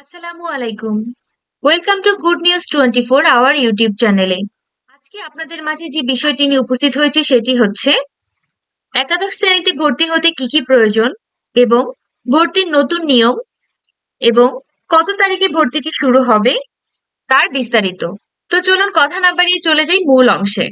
আসসালামু আলাইকুম। Welcome to good news twenty four hour YouTube চ্যানেলে আজকে আপনাদের মাঝে যে বিষয়টি নিয়ে উপস্থিত হয়েছে সেটি হচ্ছে, একাদশ শ্রেণীতে ভর্তি হতে কি কি প্রয়োজন এবং ভর্তির নতুন নিয়ম এবং কত তারিখে ভর্তিটি শুরু হবে, তার বিস্তারিত। তো চলুন কথা না বাড়িয়ে চলে যাই মূল অংশে।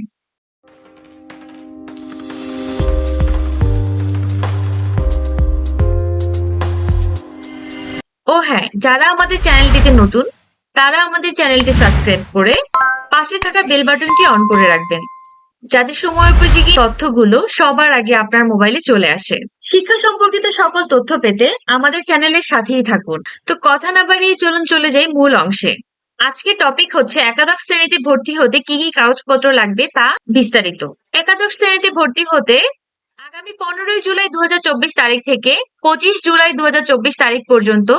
হ্যাঁ যারা আমাদের চ্যানেলটিতে নতুন, তারা আমাদের চ্যানেলটি সাবস্ক্রাইব করে পাশে থাকা বেল বাটনটি অন করে রাখবেন। যাতে সময় উপযোগী তথ্যগুলো সবার আগে আপনার মোবাইলে চলে আসে। শিক্ষা সম্পর্কিত সকল তথ্য পেতে আমাদের চ্যানেলের সাথেই থাকুন। তো কথা না বাড়িয়ে চলুন চলে যাই মূল অংশে। আজকে টপিক হচ্ছে একাদশ শ্রেণীতে ভর্তি হতে কি কি কাগজপত্র লাগবে তা বিস্তারিত। একাদশ শ্রেণীতে ভর্তি হতে আগামী পনেরোই জুলাই দু তারিখ থেকে পঁচিশ জুলাই দু তারিখ পর্যন্ত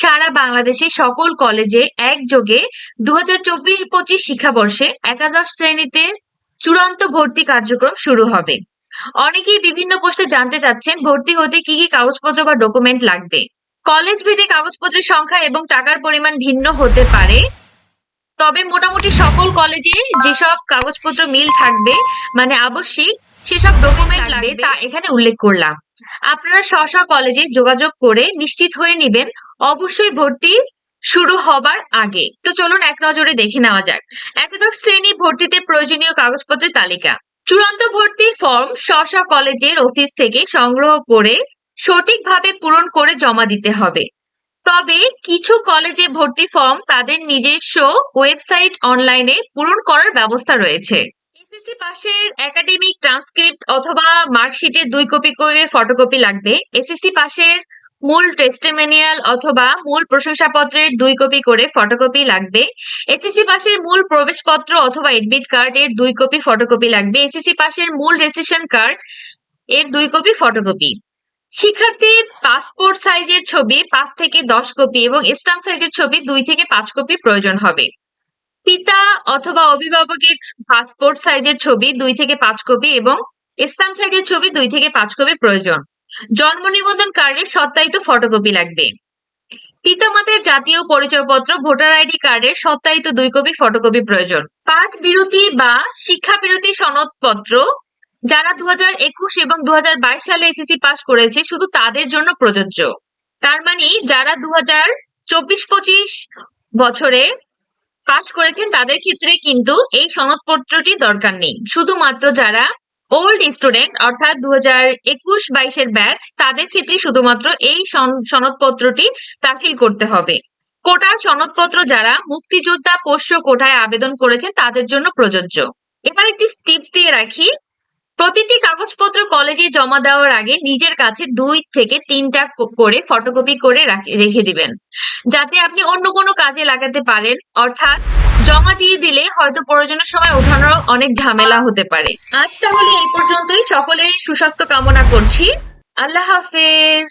সারা বাংলাদেশে সকল কলেজে একযোগে দু হাজার চব্বিশ পঁচিশ শিক্ষাবর্ষে একাদশ শ্রেণীতে চূড়ান্ত ভর্তি কার্যক্রম শুরু হবে। অনেকেই বিভিন্ন পোস্টে জানতে চাচ্ছেন, ভর্তি হতে কি কি কাগজপত্র বা ডকুমেন্ট লাগবে? কলেজ ভেদে কাগজপত্রের সংখ্যা এবং টাকার পরিমাণ ভিন্ন হতে পারে। তবে মোটামুটি সকল কলেজে যেসব কাগজপত্র মিল থাকবে মানে আবশ্যিক সেসব ডকুমেন্ট লাগবে। তা এখানে উল্লেখ করলাম। আপনারা স্ব স্ব কলেজে যোগাযোগ করে নিশ্চিত হয়ে নেবেন। অবশ্যই ভর্তি শুরু হবার আগে। তো চলুন এক নজরে দেখে নেওয়া যাক। একাদশ শ্রেণি ভর্তিতে প্রয়োজনীয় কাগজপত্রের তালিকা। চূড়ান্ত ভর্তি ফর্ম স্ব স্ব কলেজের অফিস থেকে সংগ্রহ করে সঠিকভাবে পূরণ করে জমা দিতে হবে। তবে কিছু কলেজে ভর্তি ফর্ম তাদের নিজস্ব ওয়েবসাইট অনলাইনে পূরণ করার ব্যবস্থা রয়েছে। এসএসসি পাশের একাডেমিক ট্রান্সক্রিপ্ট অথবা মার্কশিটের দুই কপি করে ফটোকপি লাগবে? এসএসসি পাশের মূল টেস্টিমেনিয়াল অথবা মূল প্রশংসাপত্রের দুই কপি করে ফটোকপি লাগবে? এসএসসি পাশের মূল প্রবেশপত্র অথবা এডমিট কার্ড এর দুই কপি ফটোকপি লাগবে? এসএসসি পাশের মূল রেজিস্ট্রেশন কার্ড এর দুই কপি ফটোকপি শিক্ষার্থীর পাসপোর্ট সাইজের ছবি পাঁচ থেকে দশ কপি এবং স্ট্যাম্প সাইজের ছবি দুই থেকে পাঁচ কপি প্রয়োজন হবে। পিতা অথবা অভিভাবকের পাসপোর্ট সাইজের ছবি দুই থেকে পাঁচ কপি এবং স্টাম্প সাইজের ছবি দুই থেকে পাঁচ কপি প্রয়োজন। জন্ম নিবন্ধন কার্ডের সত্যায়িত ফটোকপি লাগবে। পিতামাতার জাতীয় পরিচয়পত্র ভোটার আইডি কার্ডের সত্যায়িত দুই কপি ফটোকপি প্রয়োজন। পাঠ বিরতি বা শিক্ষা বিরতি সনদপত্র যারা দু একুশ এবং দু হাজার বাইশ সালে এসএসসি পাস করেছে শুধু তাদের জন্য প্রযোজ্য। তার মানে যারা দু হাজার চব্বিশ পঁচিশ বছরে পাস করেছেন তাদের ক্ষেত্রে কিন্তু এই সনদপত্রটি দরকার নেই। শুধুমাত্র যারা ওল্ড স্টুডেন্ট অর্থাৎ দু হাজার একুশ বাইশের ব্যাচ তাদের ক্ষেত্রে শুধুমাত্র এই সন- সনদপত্রটি দাখিল করতে হবে। কোটার সনদপত্র যারা মুক্তিযোদ্ধা পোষ্য কোটায় আবেদন করেছেন তাদের জন্য প্রযোজ্য। এবার একটি টিপস দিয়ে রাখি। কলেজে জমা দেওয়ার আগে নিজের কাছে দুই থেকে তিনটা করে ফটোকপি করে রেখে দিবেন। যাতে আপনি অন্য কোনো কাজে লাগাতে পারেন। অর্থাৎ জমা দিয়ে দিলে হয়তো প্রয়োজনের সময় ওঠানোর অনেক ঝামেলা হতে পারে। আজ তাহলে এই পর্যন্তই। সকলের সুস্বাস্থ্য কামনা করছি। আল্লাহ হাফেজ।